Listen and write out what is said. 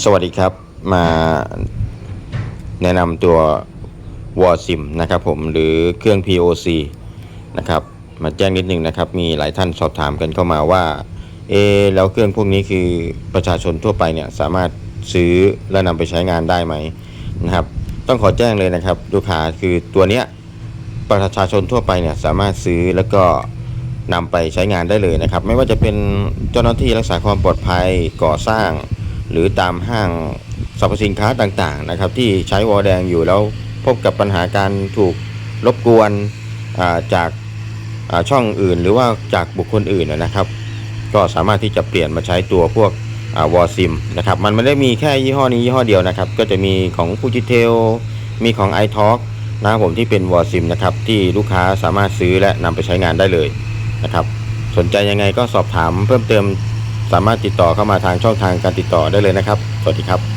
สวัสดีครับมาแนะนำตัว w a r s i m นะครับผมหรือเครื่อง POC นะครับมาแจ้งนิดนึงนะครับ มีหลายท่านสอบถามกันเข้ามาว่าเอแล้วเครื่องพวกนี้คือประชาชนทั่วไปเนี่ยสามารถซื้อและนำไปใช้งานได้ไหมนะครับ ต้องขอแจ้งเลยนะครับลูกค้าคือตัวเนี้ยประชาชนทั่วไปเนี่ยสามารถซื้อแล้วก็นำไปใช้งานได้เลยนะครับ ไม่ว่าจะเป็นเจ้าหน้าที่รักษาความปลอดภัยก่อสร้าง หรือตามห้างสรรพสินค้าต่างๆนะครับ ที่ใช้วอลแดงอยู่แล้วพบกับปัญหาการถูกรบกวนจากช่องอื่น หรือว่าจากบุคคลอื่นนะครับ ก็สามารถที่จะเปลี่ยนมาใช้ตัวพวกวอลซิมนะครับมันไม่ได้มีแค่ยี่ห้อนี้ยี่ห้อเดียวนะครับ ก็จะมีของ f u j i t e l มีของ i t a l k นะครับผมที่เป็นวอลซิมนะครับที่ลูกค้าสามารถซื้อและนำไปใช้งานได้เลยนะครับ สนใจยังไงก็สอบถามเพิ่มเติม สามารถติดต่อเข้ามาทางช่องทางการติดต่อได้เลยนะครับ สวัสดีครับ